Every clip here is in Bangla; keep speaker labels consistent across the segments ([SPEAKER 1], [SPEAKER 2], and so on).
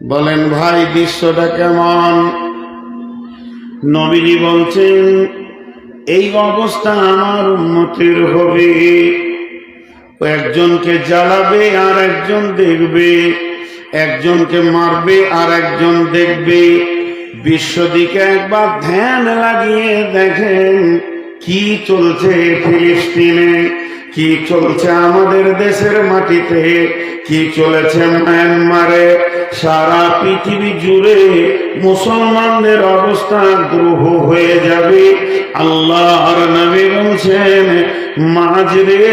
[SPEAKER 1] বলেন, ভাই দৃশ্যটা কেমন? নবীজি বলছেন, এই অবস্থা আমার উন্নতির হবে। একজনকে জ্বালাবে আর একজন দেখবে, একজনকে মারবে আর একজন দেখবে। বিশ্ব দিকে একবার ধ্যান লাগিয়ে দেখেন, কি চলছে ফিলিস্তিনে, কি চলছে আমাদের দেশের মাটিতে কি চলেছে মায়ানমারে? সারা পৃথিবী জুড়ে মুসলমানদের অবস্থা গ্রহ হয়ে যাবে। আল্লাহর নবী বলছেন মাঝরে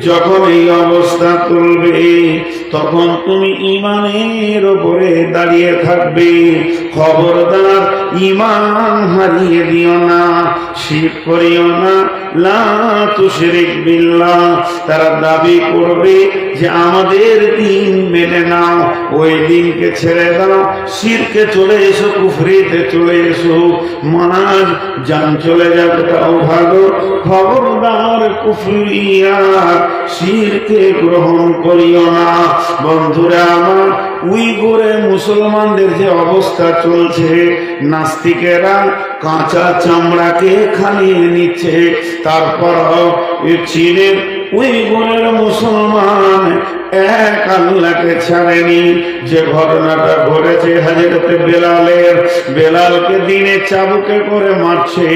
[SPEAKER 1] যখন এই অবস্থা তুলবে তখন তুমি ইমানের ওপরে দাঁড়িয়ে থাকবে। খবরদার ইমান হারিয়ে দিও না, শির করিও না। তারা দাবি করবে যে আমাদের দিন মেনে নাও, ওই দিনকে ছেড়ে দাও, শিরকে চলে এসো, কুফরিতে চলে এসো। মানাজ যান চলে যাবে তাও ভালো। খবরদার কুফরিয়া শিরকে গ্রহণ করিও না। বন্ধুরা আমার উইগুরে মুসলমানদের যে অবস্থা চলছে নাস্তিকেরা কাঁচা চামড়াকে খালিয়ে নিচ্ছে তারপর চীনের উইগুরের মুসলমান এক আল্লাহকে ছাড়েনি। যে ঘটনাটা ঘটেছে হাজরতে বেলালের, বেলালকে দিনে চাবুকে করে মারছে,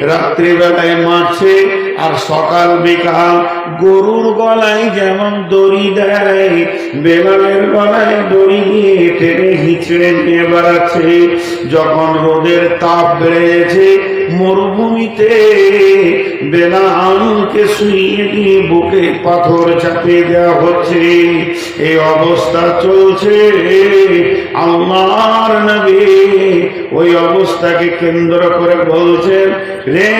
[SPEAKER 1] রাত্রিবেলায় মারছে, আর সকাল বিকাল গরুর গলায় যেমন দড়ি দেয়, বেলালের গলায় দড়ি দিয়ে টেনে হিচড়ে নিয়ে বেড়াচ্ছে। যখন রোদের তাপ বেড়েছে মরুভূমিতে বেলালকে শুইয়ে দিয়ে বুকে পাথর চাপিয়ে দেওয়া হচ্ছে। এই অবস্থা চলছে। আল্লাহর নবী ওই অবস্থাকে কেন্দ্র করে বলছেন, রে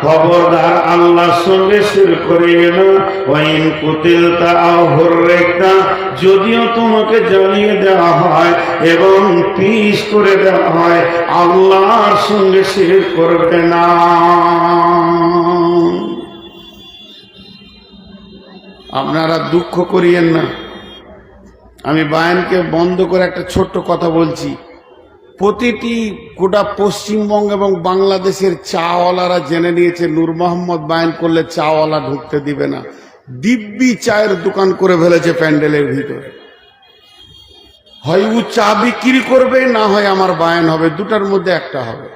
[SPEAKER 1] খবরদার আল্লাহর সঙ্গে শির করিবে না। ওয়াইন কুতিল তা রেখা যদিও তোমাকে জানিয়ে দেওয়া হয় এবং পিস করে দেওয়া হয়, আল্লাহর সঙ্গে শির করবে না। আপনারা দুঃখ করিয়েন না। আমি বায়ানকে বন্ধ করে একটা ছোট্ট কথা বলছি। প্রতিটি গোটা পশ্চিমবঙ্গ এবং বাংলাদেশের চাওয়ালারা জেনে নিয়েছে, নূর মোহাম্মদ বায়ান করলে চাওয়ালা ঢুকতে দিবে না। দিব্যি চায়ের দোকান করে ফেলেছে প্যান্ডেলের ভিতরে। হয় ও চা বিক্রি করবে, না হয় আমার বায়ান হবে, দুটার মধ্যে একটা হবে।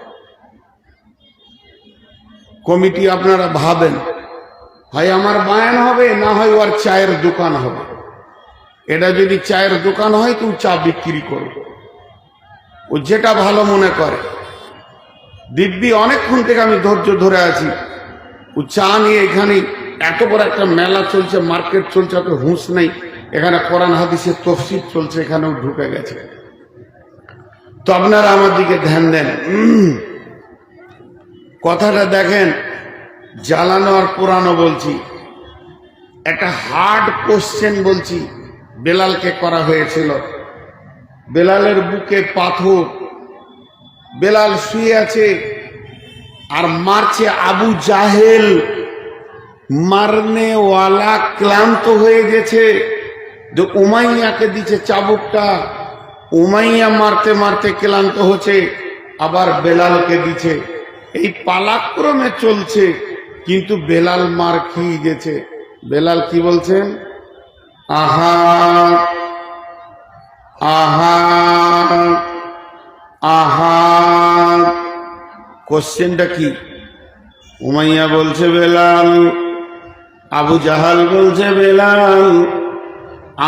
[SPEAKER 1] কমিটি আপনারা ভাবেন, হয় আমার বায়ান হবে, না হয় ওর চায়ের দোকান হবে। এটা যদি চায়ের দোকান হয়, তো চা বিক্রি করবে। ও যেটা ভালো মনে করে। দিব্যি, অনেকক্ষণ থেকে আমি ধৈর্য ধরে আছি। ও চা নিয়ে এখানে এত বড় একটা মেলা চলছে, মার্কেট চলছে, অত হুঁশ নেই। এখানে কোরআন, হাদিসের তফসিল চলছে, এখানেও ঢুকে গেছে। তো আপনারা আমার দিকে ধ্যান দেন। কথাটা দেখেন, জ্বালানো আর পুরানো বলছি। একটা হার্ড কোশ্চেন বলছি, বেলালকে করা হয়েছিল। বেলালের বুকে পাথর। বেলাল শুয়ে আছে আর মারছে আবু জাহেল। মারনে ওয়ালা ক্লান্ত হয়ে গেছে। যে উমাইয়াকে দিচ্ছে চাবুকটা, উমাইয়া মারতে মারতে ক্লান্ত হচ্ছে, আবার বেলালকে দিচ্ছে এই পালাক্রমে চলছে, কিন্তু বেলাল মার খেয়ে গেছে? বেলাল কি বলছেন আহা আহা আহা। কোশ্চেনটা কি? উমাইয়া বলছে, বেলাল আবু জাহাল বলছে, বেলাল,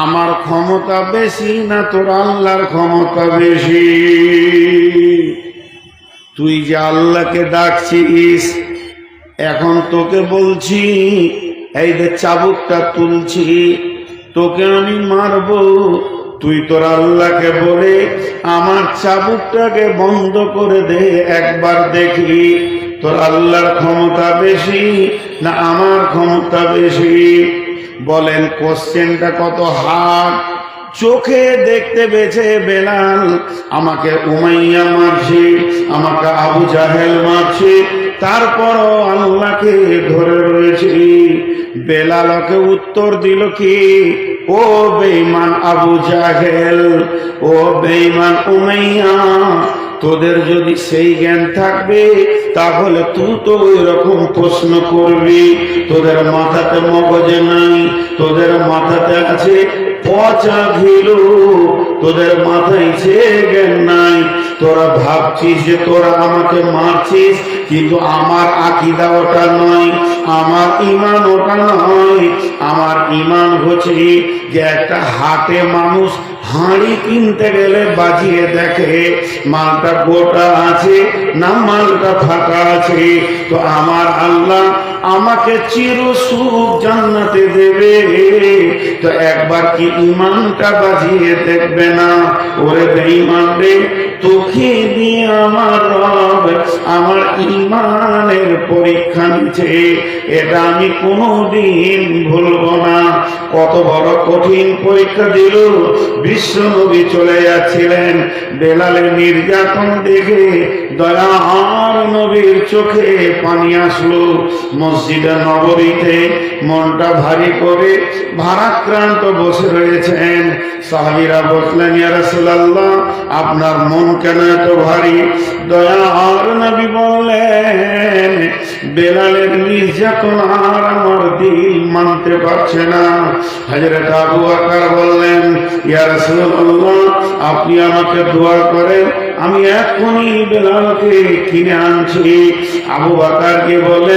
[SPEAKER 1] আমার ক্ষমতা বেশি না তোর আল্লাহর ক্ষমতা বেশি? তুই যে আল্লাহকে ডাকছিস, এখন তোকে বলছি, এই যে চাবুকটা তুলছি, তোকে আমি মারবো। তুই তোর আল্লাহকে বলে আমার চাবুকটাকে বন্ধ করে দে, একবার দেখি তোর আল্লাহর ক্ষমতা বেশি না, আমার ক্ষমতা বেশি। বলেন, কোশ্চেনটা কত হার্ড? চোখে দেখতে বেছে বেলাল, আমাকে উমাইয়া মারছে, আমাকে আবু জাহেল মারছে, তারপরও আল্লাহকে ধরে রয়েছি। বেলালকে উত্তর দিল কি? ও বেঈমান আবু জাহেল, ও বেঈমান উমাইয়া। তোদের যদি সেই জ্ঞান থাকবে, তাহলে তুই তো ওই রকম প্রশ্ন করবি। তোদের মাথাতে মগজে নাই, তোদের মাথাতে আছে পচা ঘিলু তোদের মাথায় সে জ্ঞান নাই। তোরা ভাবছিস যে তোরা আমাকে মারছিস, কিন্তু আমার আকিদা ওটা নয়, আমার ইমান ওটা নয়। আমার ইমান হচ্ছে যে একটা হাটে মানুষ হাঁড়ি কিনতে গেলে বাজিয়ে দেখে, মালটা গোটা আছে না মালটা ফাঁকা আছে? তো আমার আল্লাহ আমাকে চির সুখ জান্নাতে দেবে। তো একবার কি ইমানটা বাজিয়ে দেখবে না? ওরে বেঈমান রে, তোকে দিয়ে আমার রব আমার ইমানের পরীক্ষা নিচ্ছে। এটা আমি কোনোদিন ভুলবো না। কত বড় কঠিন পরীক্ষা দিল। বিশ্ব নবী চলে যাচ্ছিলেন। বেলালের নির্যাতন দেখে দয়া আর নবীর চোখে পানি আসলো। মসজিদে নগরীতে মনটা ভারী করে ভারাক্রান্ত বসে রয়েছেন। সাহাবিরা বসলেন ইয়া রাসূলুল্লাহ, আপনার মন কেন এত ভারী? দয়া আর নবী বললেন, বেলালের নির্যাতন আর আমার দিল মানতে পারছে না। হযরত আবু বকর বললেন, ইয়া রাসূলুল্লাহ, আপনি আমাকে দোয়া করেন, আমি এখনই বেলালকে কিনে আনছি। আবু বাকারকে বলে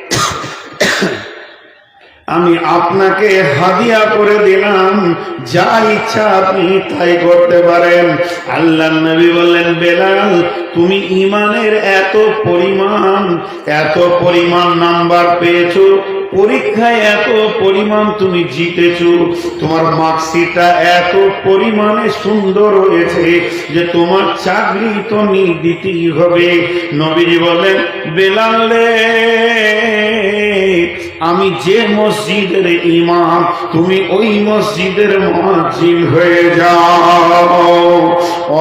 [SPEAKER 1] আমি আপনাকে হাদিয়া করে দিলাম। যা ইচ্ছা আপনি তাই করতে পারেন। আল্লাহ নবী বললেন, বেলাল, তুমি ইমানের এত পরিমাণ এত পরিমাণ নাম্বার পেয়েছ, পরীক্ষায় এত পরিমাণ তুমি জিতেছো, তোমার মার্কশিটটা এত পরিমাণে সুন্দর হয়েছে যে তোমার চাকরি তো নি দিতেই হবে। নবীজি বলেন বেলালে আমি যে মসজিদের ইমাম, তুমি ওই মসজিদের মসজিদ হয়ে যাও।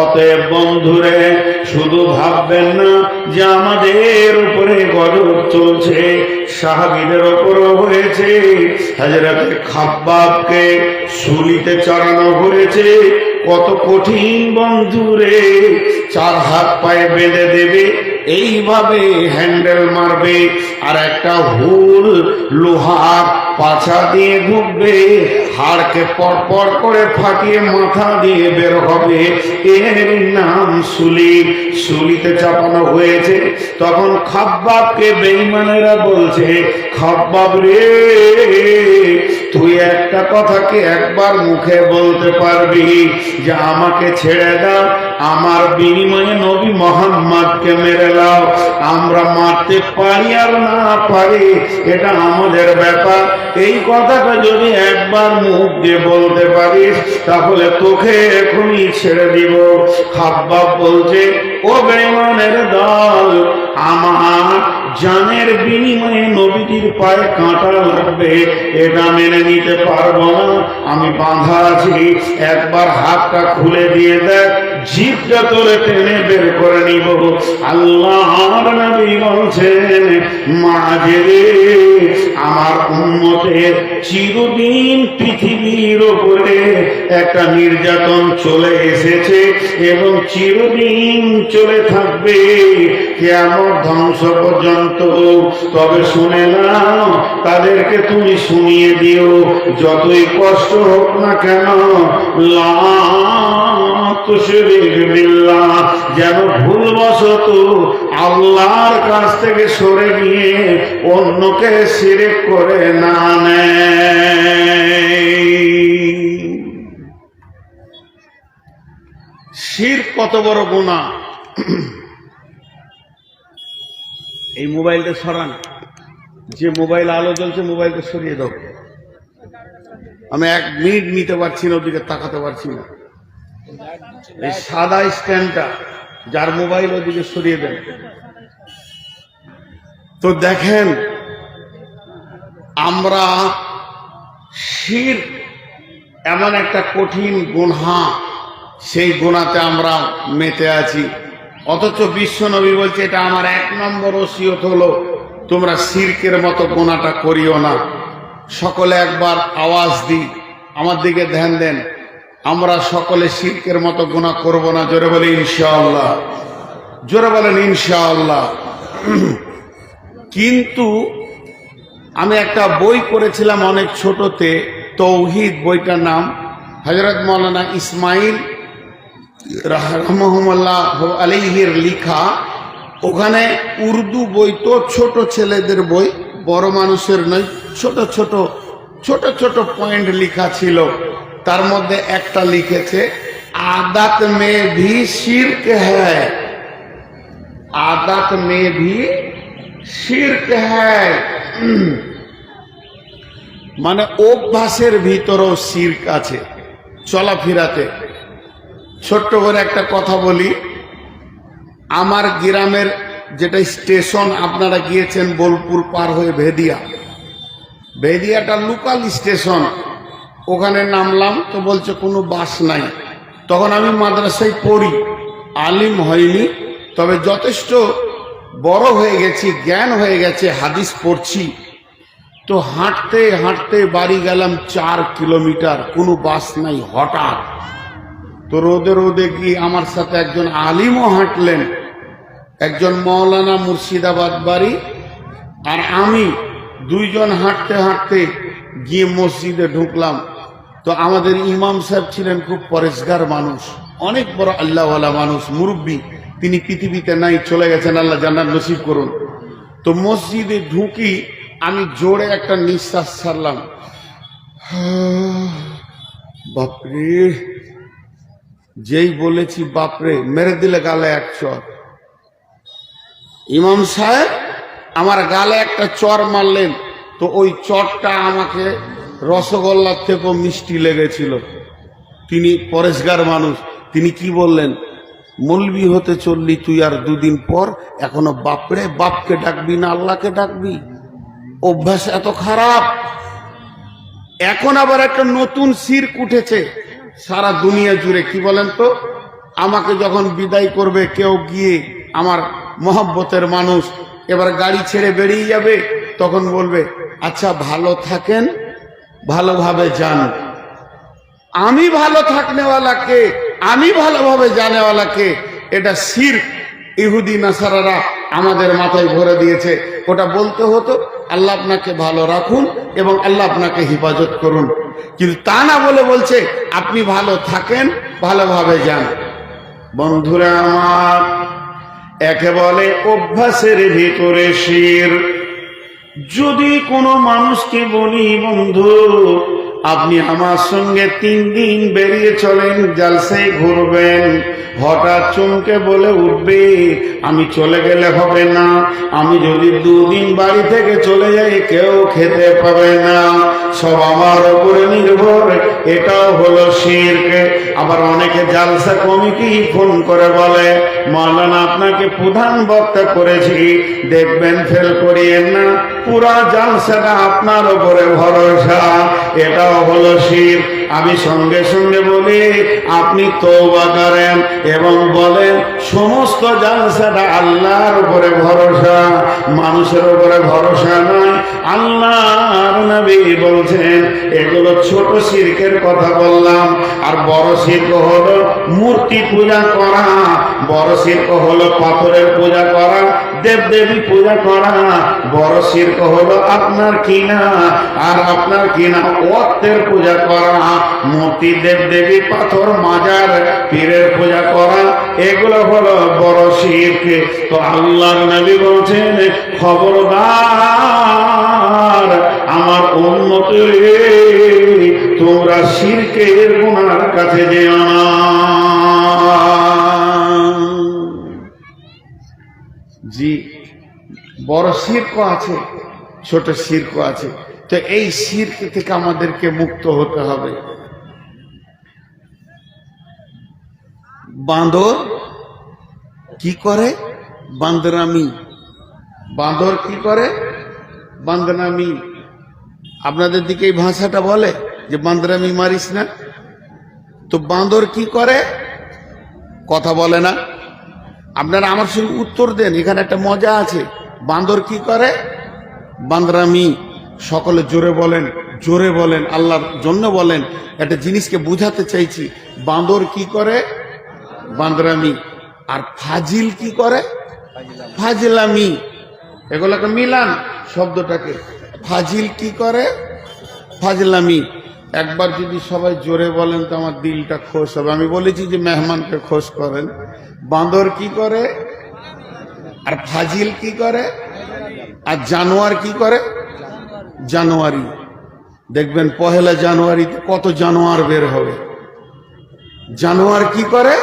[SPEAKER 1] অতএব বন্ধুরে, শুধু ভাববেন না যে আমাদের উপরে গজব চলছে, সাহাবিদের ওপরও হয়েছে হাজরাতে খাব্বাবকে সুলিতে চড়ানো হয়েছে। কত কঠিন বন্ধুরে চার হাত পায়ে বেঁধে দেবে, এইভাবে হ্যান্ডেল মারবে, আর একটা হুল লোহার পাছা দিয়ে ঢুকবে, হাড়কে পরপর করে ফাটিয়ে মাথা দিয়ে বের হবে। এর নাম সুলি। সুলিতে চাপানো হয়েছে। তখন খাব্বাবকে বেইমানেরা বলছে, খাব্বাব রে, তুই একটা কথাকে একবার মুখে বলতে পারবি যে আমাকে ছেড়ে দাও? আমার বিনিময়ে নবী মোহাম্মদকে মেরে লাও আমরা মারতে পারি আর না পারি, এটা আমাদের ব্যাপার। এই কথাটা যদি একবার মুখ দিয়ে বলতে পারিস, তাহলে তোকে এখনই ছেড়ে দিব। খাব্বাব বলছে, ও বেমানের দল, আমার জানের বিনিময়ে নবীজির পায়ে কাঁটা লাগবে, এটা মেনে নিতে পারব না। আমি বাঁধা আছি, একবার হাতটা খুলে দিয়ে দেখ। জিপটা তোরে টেনে বের করে নিব। আল্লাহর নবী বলছেন মাঝে আমার উন্মতের চিরদিন পৃথিবীর ওপরে একটা নির্যাতন চলে এসেছে এবং চিরদিন চলে থাকবে। কেমন ধ্বংস পর্যন্ত। তবে শুনে নাও, তাদেরকে তুমি শুনিয়ে দিও, যতই কষ্ট হোক না কেন, লা বিল্লাহ যেন ভুলবশত আল্লাহর কাছ থেকে সরে গিয়ে অন্যকে সিরেক করে না নেয়। শির কত বড় গোনা এই মোবাইলটা সরান। যে মোবাইল আলো জ্বলছে, মোবাইলটা সরিয়ে দাও। আমি এক মিনিট নিতে পারছি না, ওদিকে তাকাতে পারছি না। এই সাদা স্ট্যান্ডটা, যার মোবাইল ওদিকে সরিয়ে দেন। তো দেখেন, আমরা শির এমন একটা কঠিন গুনহা, সেই গুণাতে আমরা মেতে আছি। অথচ বিশ্বনবী বলছে, এটা আমার এক নম্বর ওসিয়ত হলো, তোমরা সিরকের মতো গোনাটা করিও না। সকলে একবার আওয়াজ দিই, আমার দিকে ধ্যান দেন। আমরা সকলে সিরকের মতো গুণা করব না, জোরে বলে ইনশাআল্লাহ। জোরে বলেন ইনশাআল্লাহ। কিন্তু আমি একটা বই করেছিলাম অনেক ছোটতে, তৌহিদ বইটার নাম হজরত মৌলানা ইসমাইল রহমল্লাহ আলিহির লিখা। ওখানে উর্দু বই তো ছোট ছেলেদের বই, বড় মানুষের নয়, ছোট ছোট ছোট ছোট পয়েন্ট লিখা ছিল। তার মধ্যে একটা লিখেছে, আদাত মে ভি শির্ক হ্যায় আদাত মে ভি শির্ক হ্যায় মানে অভ্যাসের ভিতরও শির্ক আছে, চলাফেরাতে। ছোট্ট করে একটা কথা বলি, আমার গ্রামের যেটা স্টেশন আপনারা গিয়েছেন বোলপুর পার হয়ে ভেদিয়া, ভেদিয়াটা লোকাল স্টেশন। ওখানে নামলাম তো বলছে, কোনো বাস নাই। তখন আমি মাদ্রাসায় পড়ি। আলিম হয়নি তবে যথেষ্ট বড় হয়ে গেছি, জ্ঞান হয়ে গেছে, হাদিস পড়ছি। তো হাঁটতে হাঁটতে বাড়ি গেলাম চার কিলোমিটার, কোনো বাস নাই হঠাৎ। তো রোদে রোদে গিয়ে আমার সাথে একজন আলিমও হাঁটলেন, একজন মৌলানা মুর্শিদাবাদ বাড়ি। আর আমি দুইজন হাঁটতে হাঁটতে গিয়ে মসজিদে ঢুকলাম। তো আমাদের ইমাম সাহেব ছিলেন খুব পরিষ্কার মানুষ, অনেক বড় আল্লাহওয়ালা মানুষ, মুরব্বী। তিনি পৃথিবীতে নাই, চলে গেছেন, আল্লাহ জান্নাত নসিব করুন। তো মসজিদে ঢুকি আমি জোরে একটা নিঃশ্বাস ছাড়লাম। বাপরে, যেই বলেছি বাপরে, মেরে দিলে গালে এক চর। ইমাম সাহেব আমার গালে একটা চর মারলেন, তো ওই চরটা আমাকে রসগোল্লার থেকেও মিষ্টি লেগেছিল। তিনি পরেশগার মানুষ। তিনি কি বললেন? মলবি হতে চললি তুই আর দুদিন পর, এখনও বাপরে বাপকে ডাকবি না আল্লাহকে ডাকবি? অভ্যাস এত খারাপ। এখন আবার একটা নতুন সির্ক উঠেছে সারা দুনিয়া জুড়ে। কি বলেন তো? আমাকে যখন বিদায় করবে কেউ গিয়ে আমার মহব্বতের মানুষ, এবার গাড়ি ছেড়ে বেরিয়ে যাবে, তখন বলবে আচ্ছা ভালো থাকেন। ভালোভাবে যান আমি ভালো থাকনেওয়ালাকে, আমি ভালোভাবে জানেওয়ালাকে, এটা সির ইহুদি নাসারারা আমাদের মাথায় ভরে দিয়েছে। ওটা বলতে হতো, আল্লাহ আপনাকে ভালো রাখুন এবং আল্লাহ আপনাকে হেফাজত করুন। কিন্তু তা না বলে বলছে, আপনি ভালো থাকেন, ভালোভাবে যান। বন্ধুরা আমার, একে বলে অভ্যাসের ভিতরে শির। যদি কোনো মানুষকে বলি, বন্ধু, আপনি আমার সঙ্গে তিন দিন বেরিয়ে চলেন জালসে ঘুরবেন, হঠাৎ চমকে বলে উঠবে আমি চলে গেলে হবে না। আমি যদি দুদিন বাড়ি থেকে চলে যাই, কেউ খেতে পাবে না। সব আমার উপরে নির্ভর, এটাও হলো শির্ক। আবার অনেকে জালসা কমিটি ফোন করে বলে মালানা আপনাকে প্রধান বক্তা করেছি। দেখবেন ফেল করিয়েন না। পুরা জালসাটা আপনার উপরে ভরসা। এটাও হলো শির আমি সঙ্গে সঙ্গে বলি, আপনি তৌবা করেন এবং বলেন, সমস্ত জালসাটা আল্লাহর উপরে ভরসা, মানুষের উপরে ভরসা নয়। আল্লাহর নবী বলছেন, এগুলো ছোট শিরকের কথা বললাম। আর বড় শিল্প হলো মূর্তি পূজা করা, বড় শিল্প হলো পাথরের পূজা করা দেব দেবী পূজা করা, বড় শিল্প হলো আপনার কিনা, আর আপনার কিনা অর্থের পূজা করা, মূর্তি দেব দেবী পাথর, মাজার, পীরের পূজা করা, এগুলো হলো বড় শির্ক তো আল্লাহর নবী বলছেন, খবরদার, আমার উন্নত তোমরা শিরকের গুনার কাছে যেও না। জি, বড় শির্ক আছে, ছোট শির্ক আছে। তো এই শির্ক থেকে আমাদেরকে মুক্ত হতে হবে। বাঁদর কি করে? বান্দরামি। বাঁদর কি করে? বান্দরামি। আপনাদের দিকে এই ভাষাটা বলে যে বান্দরামি মারিস না। তো বাঁদর কি করে? কথা বলে না। আপনারা আমার সঙ্গে উত্তর দেন, এখানে একটা মজা আছে। বাঁদর কি করে? বান্দরামি। সকলে জোরে বলেন জোরে বলেন, আল্লাহর জন্য বলেন। একটা জিনিসকে বুঝাতে চাইছি। বাঁদর কি করে? বান্দরামি। আর ফাজিল কি করে? ফাজিলামি। এগুলোকে মিলান শব্দটাকে। ফাজিল কি করে? ফাজলামি। একবার যদি সবাই জোরে বলেন তো আমার দিলটা খোশ হবে। আমি বলেছি যে মেহমানকে খোশ করেন। বাঁদর কি করে? আর ফাজিল কি করে? আর জানোয়ার কি করে? জানুয়ারি দেখবেন পহেলা জানুয়ারিতে কত জানোয়ার বের হবে। জানোয়ার কি করে?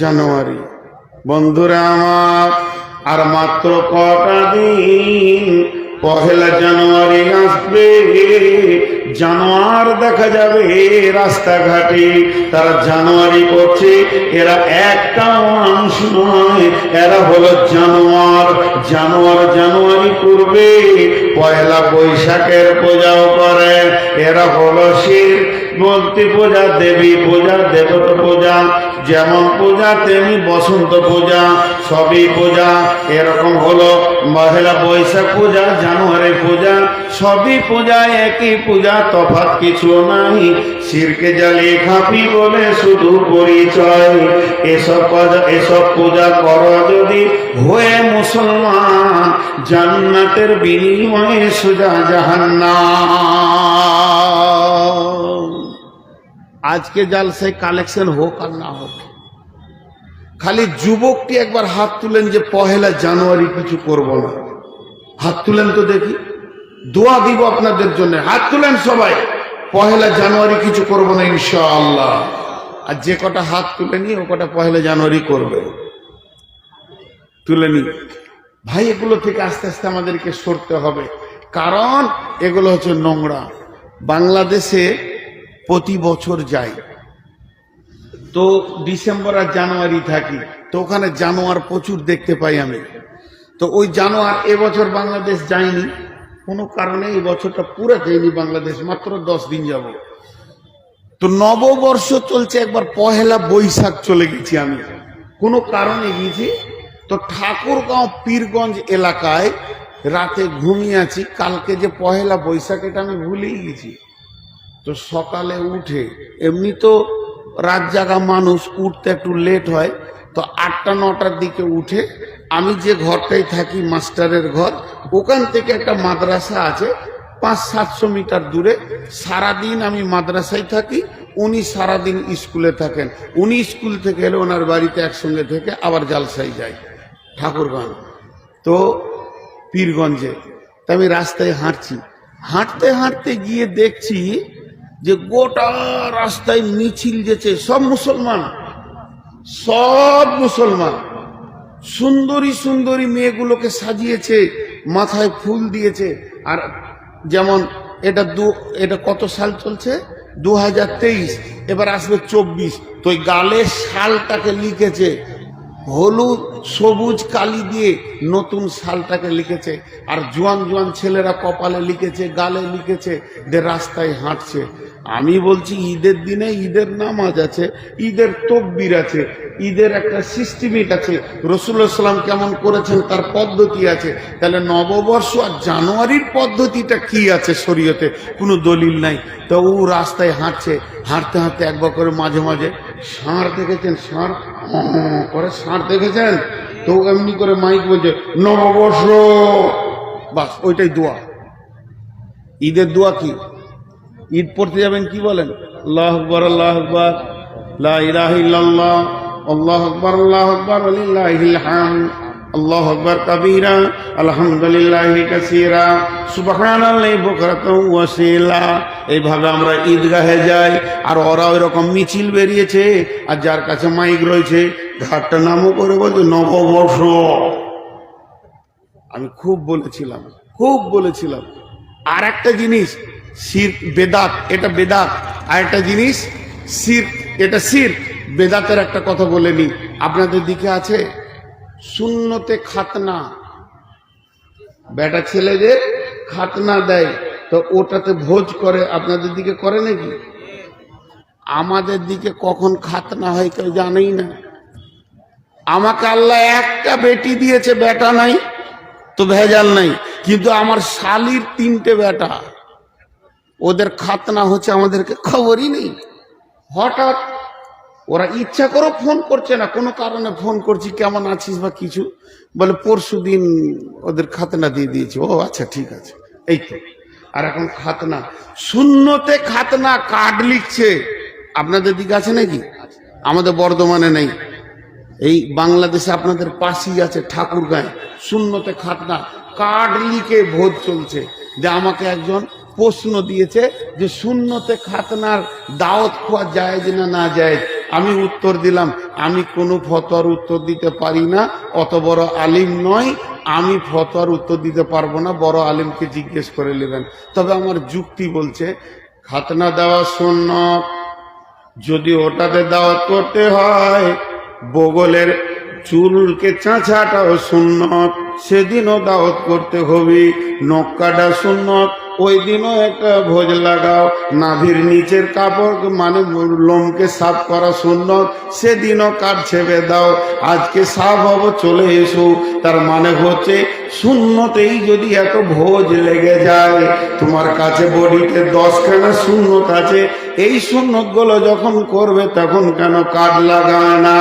[SPEAKER 1] জানুয়ারি। বন্ধুরা আমার, আর মাত্র কটা দিন, পহেলা জানুয়ারি আসবে। জানোয়ার দেখা যাবে রাস্তাঘাটে। তারা জানুয়ারি করছে, এরা একটা মানুষ নয়, এরা হলো জানোয়ার। জানোয়ার জানুয়ারি করবে পয়লা বৈশাখের পূজাও করে, এরা হলো শির মূর্তি পূজা, দেবী পূজা, দেবতা পূজা যেমন পূজা, তেমনি বসন্ত পূজা, সবই পূজা। এরকম হলো মহিলা বৈশাখ পূজা, জানুয়ারি পূজা, সবই পূজা, একই পূজা, তফাৎ কিছু নাই। শিরকে জ্বালিয়ে খাপি বলে শুধু পরিচয়। এসব এসব পূজা করো যদি হয়ে মুসলমান, জান্নাতের বিনিময়ে সুজা জাহান্নাম। আজকে জালসায় কালেকশন হোক আর না হোক। খালি যুবকটি একবার হাত তুলেন যে পহেলা জানুয়ারি কিছু করব না। হাত তুলেন তো দেখি। দোয়া দিব আপনাদের জন্য। হাত তুলেন সবাই। পহেলা জানুয়ারি কিছু করব না, ইনশাআল্লাহ। আর যে কটা হাত তুলে নি ও কটা পহেলা জানুয়ারি করবে। তুলে নি ভাই, এগুলো থেকে আস্তে আস্তে আমাদেরকে সরতে হবে। কারণ এগুলো হচ্ছে নোংরা। বাংলাদেশে প্রতি বছর যাই। তো ডিসেম্বর আর জানুয়ারি থাকি। তো ওখানে জানোয়ার প্রচুর দেখতে পাই আমি। তো ওই জানোয়ার এবছর বাংলাদেশ যায়নি কোনো কারণে এই বছরটা পুরো যায়নি বাংলাদেশ মাত্র দশ দিন যাব। তো নববর্ষ চলছে একবার পহেলা বৈশাখ চলে গেছি আমি। কোনো কারণে গেছি। তো ঠাকুরগাঁও পীরগঞ্জ এলাকায় রাতে ঘুমিয়ে আছি। কালকে যে পহেলা বৈশাখ এটা আমি ভুলেই গেছি। তো সকালে উঠে, এমনি তো রাত জাগা মানুষ উঠতে একটু লেট হয়, তো আটটা, নটার দিকে উঠে আমি যে ঘরটায় থাকি, মাস্টারের ঘর, ওখান থেকে একটা মাদ্রাসা আছে, পাঁচ, সাতশো মিটার দূরে। সারাদিন আমি মাদ্রাসায় থাকি, উনি সারাদিন স্কুলে থাকেন। উনি স্কুল থেকে এলে ওনার বাড়িতে একসঙ্গে থেকে আবার জালসাই যাই ঠাকুরগঞ্জ তো পীরগঞ্জে, তা আমি রাস্তায় হাঁটছি। হাঁটতে হাঁটতে গিয়ে দেখছি যে গোটা রাস্তায় মিছিল যেছে, সব মুসলমান। সব মুসলমান। সুন্দরী সুন্দরী মেয়েগুলোকে সাজিয়েছে, মাথায় ফুল দিয়েছে। আর যেমন এটা দু, এটা কত সাল চলছে? দু হাজার তেইশ। এবার আসবে চব্বিশ। তো ওই গালের সালটাকে লিখেছে, হলুদ, সবুজ কালি দিয়ে নতুন সালটাকে লিখেছে। আর জোয়ান জোয়ান ছেলেরা কপালে লিখেছে, গালে লিখেছে যে রাস্তায় হাঁটছে। আমি বলছি ঈদের দিনে ঈদের নামাজ আছে ঈদের তকবির আছে ঈদের একটা সিস্টেমিক আছে সাল্লাম কেমন করেছেন তার পদ্ধতি আছে। তাহলে নববর্ষ আর জানুয়ারির পদ্ধতিটা কি আছে শরীয়তে? কোনো দলিল নাই। তো ও রাস্তায় হাঁটছে হাঁটতে হাঁটতে একবার করে মাঝে মাঝে ষাঁড় দেখেছেন ষাঁড় হ্যাঁ, করে ষাঁড় দেখেছেন? তো এমনি করে মাইক বলছে নববর্ষ। বাস ওইটাই দোয়া। ঈদের দোয়া কি? ঈদ পড়তে যাবেন কি বলেন? আল্লাহ আকবর আল্লাহ আকবর। লা ইলাহা ইল্লাল্লাহ, আল্লাহ আকবর আল্লাহ আকবর ওয়ালিল্লাহিল হামদ আল্লাহ আকবর কবীরা, আলহামদুলিল্লাহ কাসীরা বুকরাতাও ওয়াসিলা এইভাবে আমরা ঈদগাহে যাই, আর ওরা ওই রকম মিছিল বেরিয়েছে, আর যার কাছে মাইক রয়েছে, ঘাটটা নামও করে, বলছে নববর্ষ আমি খুব বলেছিলাম খুব বলেছিলাম। আর একটা জিনিস সির বেদাত, এটা বেদাত। আর একটা জিনিস সির এটা সির বেদাতের একটা কথা বলে নি। আপনাদের দিকে আছে শূন্যতে খাতনা। বেটা ছেলেদের খাতনা দেয়। তো ওটাতে ভোজ করে, আপনাদের দিকে করে নাকি? আমাদের দিকে কখন খাতনা হয় কেউ জানেই না। আমাকে আল্লাহ একটা বেটি দিয়েছে, বেটা নাই, তো ভেজাল নাই। কিন্তু আমার শালির তিনটে বেটা। ওদের খাতনা হচ্ছে আমাদেরকে খবরই নেই। হঠাৎ ওরা ইচ্ছা করে ফোন করছে না, কোনো কারণে ফোন করছি, কেমন আছিস বা কিছু? বলে পরশু দিন ওদের খাতনা দিয়ে দিয়েছি। ও আচ্ছা ঠিক আছে। এই তো। আর এখন খাতনা, শূন্যতে খাতনা কার্ড লিখছে। আপনাদের দিকে আছে নাকি? আমাদের বর্ধমানে নেই। এই বাংলাদেশে আপনাদের পাশেই আছে ঠাকুরগাঁয়। শূন্যতে খাতনা, কার্ড লিখে ভোজ চলছে। যে আমাকে একজন প্রশ্ন দিয়েছে যে শূন্যতে খাতনার দাওয়াত খোয়া যায় না না যায় আমি উত্তর দিলাম, আমি কোনো ফতোয়ার উত্তর দিতে পারি না, অত বড় আলিম নয় আমি ফতোয়ার উত্তর দিতে পারব না, বড় আলিমকে জিজ্ঞেস করে নেবেন। তবে আমার যুক্তি বলছে, খাতনা দেওয়া শূন্য। যদি ওটাতে দাওয়াত করতে হয়, বগলের চুলকে চাঁচাটাও শূন্য। সেদিনও দাওয়াত করতে হবে, নক্কাটা সুন্নত ওই দিনও একটা ভোজ লাগাও। নাভির নিচের কাপড় মানে লোমকে সাফ করা শূন্য সেদিনও কাঠ ছেপে দাও। আজকে সাফ হব, চলে এসো। তার মানে হচ্ছে শূন্যতেই যদি এত ভোজ লেগে যায়, তোমার কাছে বডিতে দশখানা শূন্যত আছে। এই সুন্নতগুলো যখন করবে, তখন কেন কাঠ লাগায় না?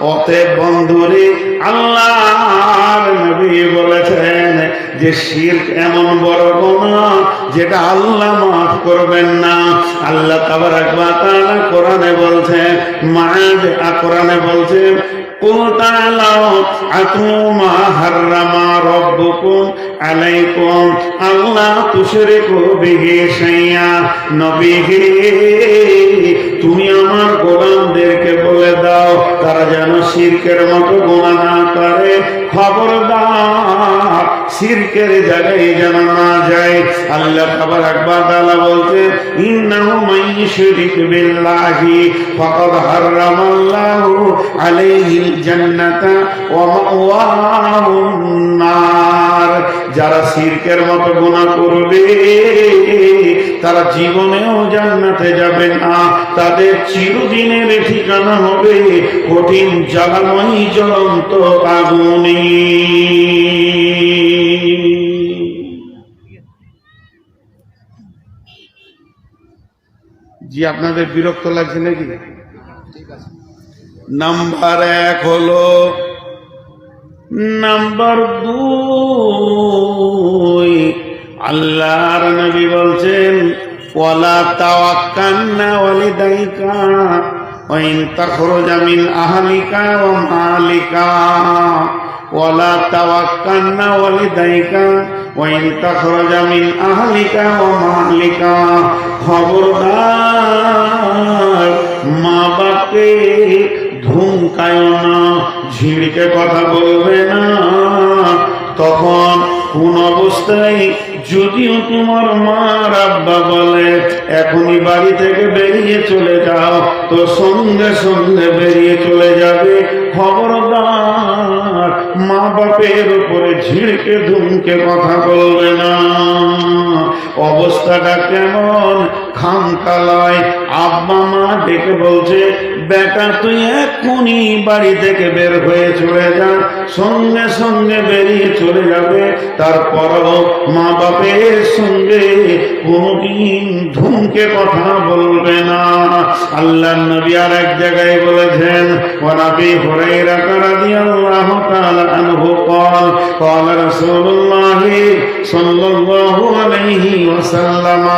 [SPEAKER 1] অতএব বন্ধুরে আল্লাহ নবী বলেছেন যে শিল্প এমন বড় গোনা যেটা আল্লাহ মাফ করবেন না। আল্লাহ তাবার তারা কোরআনে বলছে মায়ের কোরআনে বলছে আল্লাহ তুষরে কবি হে সাইয়া নবী হে তুমি আমার গোলামদেরকে বলে দাও, তারা যেন শিরকের মতো গোনা না করে। খবরদার, শিরকের জায়গায় যেন না যায়। আল্লাহ খাবার আকবর তাআলা বলতে ইন্নাহু মাইয়ুশরিক বিল্লাহি, ফাকাদ হারামাল্লাহু আলাইহিল জান্নাতা ওয়া মাওয়াহুন নার। যারা শিরকের মতো গুনাহ করবে তারা জীবনেও জান্নাতে যাবে না। তাদের চিরদিনের ঠিকানা হবে কঠিন জ্বালাময়ী জ্বলন্ত আগুনে জি, আপনাদের বিরক্ত লাগছে নাকি? নাম্বার এক হলো, নাম্বার দুই আল্লাহর নবী বলছেন, ওয়ালা তাওয়াক্কান্না ওয়ালিদাইকা ওয়াইন তাখরুজা মিন আহলিকা ওয়া মালিকা। ওয়ালা তাওয়াক্কান্না ওয়ালিদাইকা ওয়াইন তাখরুজা মিন আহলিকা ওয়া মালিকা। খবরদার, মা বাপকে ধুমকায় না, ঝিড়কে কথা বলবে না। তখন কোন অবস্থায় যদিও তোমার মা রাব্বা বলে, এখনই বাড়ি থেকে বেরিয়ে চলে যাও, তো সঙ্গে সঙ্গে বেরিয়ে চলে যাবে খবরদার। মা বাপের উপরে ঝিড়কে ধুমকে কথা বলবে না। অবস্থাটা কেমন? খামকালায় আব্বা মা ডেকে বলছে, বেটা, তুই এক্ষুনি বাড়ি থেকে বের হয়ে চলে যা, সঙ্গে সঙ্গে বেরিয়ে চলে যাবে। তারপরও মা বাপের সঙ্গে কোনদিন ধুমকে কথা বলবে না। আল্লাহ নবী আর এক জায়গায় বলেছেন ওনাবি হুরাইরা الله تعالى عنه قال قال رسول الله صلى الله عليه وسلم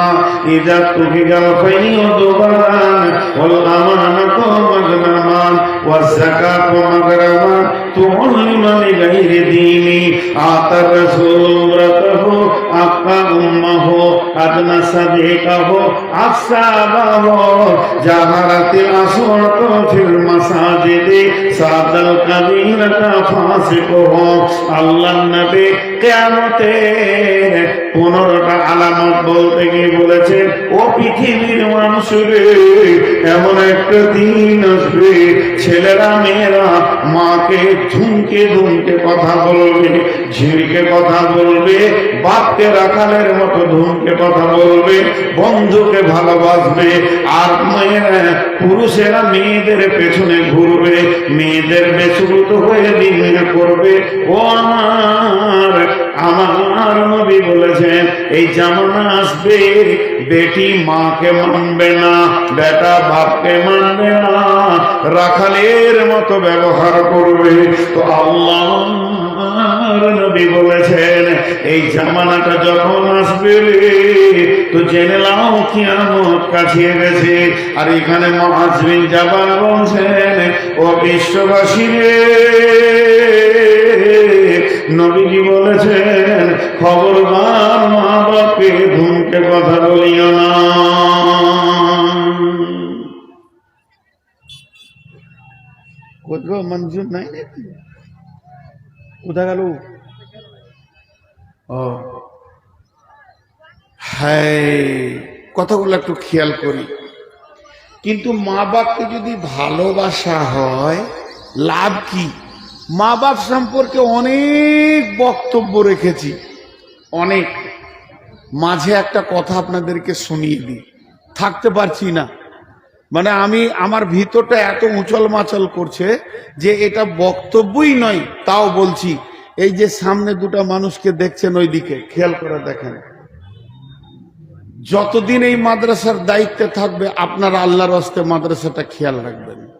[SPEAKER 1] إذا اتفق الخير دبران والأمانة مغنما والزكاة مغرما تعلم لغير ديني أعطى الرسول امرته أقى أمه أدنى صديقه أصابه جهرت الأصوات في المساجد ساد القبيلة আল্লাহ নবী
[SPEAKER 2] কেয়ামতের পনেরোটা আলামত বলতে গিয়ে বলেছে ও পৃথিবীর এমন একটা দিন আসবে ছেলেরা মেয়েরা মাকে ঝুমকে কথা বলবে ঝিড়কে কথা বলবে বাপকে রাখালের মতো ধুমকে কথা বলবে বন্ধুকে ভালোবাসবে আর মেয়েরা পুরুষেরা মেয়েদের পেছনে ঘুরবে মেয়েদের বেসুরুত হয়ে করবে ও আমার আমার নবী বলেছেন, এই জামানা আসবে, বেটি মাকে মানবে না, বেটা বাপকে মানবে না, রাখালের মতো ব্যবহার করবে। তো আল্লাহ নবী বলেছেন, এই জামানাটা যখন আসবে তো জেনে নাও, কিয়ামত কাছিয়ে গেছে। আর এখানে মহাজবিন জাবান বলছেন, ও বিশ্ববাসী রে নবীজি বলেছেন খবরদার মা বাপকে ধুমকে কথা বলিও না।
[SPEAKER 1] কোথাও মঞ্জুর নাই নাকি? কোথায় গেল? ও। হ্যাঁ কথাগুলো একটু খেয়াল করি। কিন্তু মা বাপকে যদি ভালোবাসা হয় লাভ কি? মা বাপ সম্পর্কে অনেক বক্তব্য রেখেছি। অনেক। মাঝে একটা কথা আপনাদেরকে শুনিয়ে দিই। থাকতে পারছি না। মানে আমি আমার ভিতরটা এত উচল মাচল করছে যে এটা বক্তব্যই নয় তাও বলছি। এই যে সামনে দুটো মানুষকে দেখছেন ওইদিকে খেয়াল করে দেখেন। যতদিন এই মাদ্রাসার দায়িত্বে থাকবে আপনারা আল্লাহর হস্তে মাদ্রাসাটা খেয়াল রাখবেন।